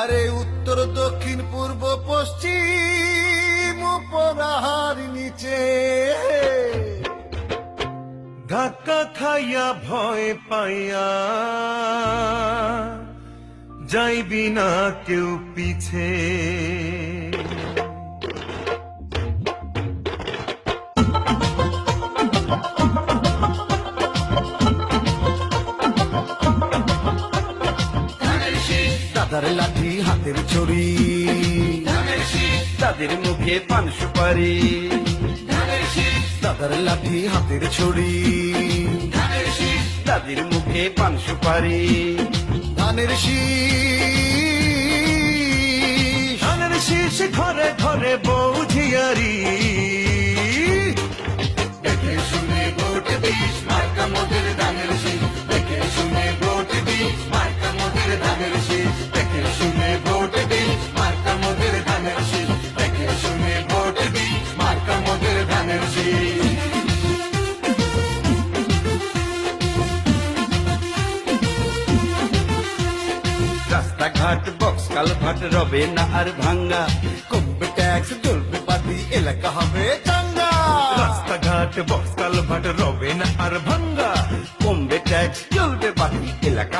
আরে উত্তর, দক্ষিণ, পূর্ব, পশ্চিম উপরাহার নিচে। ধাক্কা খাইয়া ভয় পাইয়া যাইবি না কেউ পিছে। দাদার লাঠি, হাতের ছড়ি তাদের মুখে পান সুপারি। দাদার লাঠি, হাতের ছড়ি তাদের মুখে পান সুপারি। ধানের শীষ। ধানের শীষ রাস্তাঘাট বক্স কালভাট রবে না আর ভাঙ্গা। কমবে ট্যাক্স চলবে পাতি এলাকা হবে চাঙ্গা। রাস্তাঘাট বক্স কালভাট রবে না আর ভাঙ্গা। কমবে ট্যাক্স চলবে বাকি এলাকা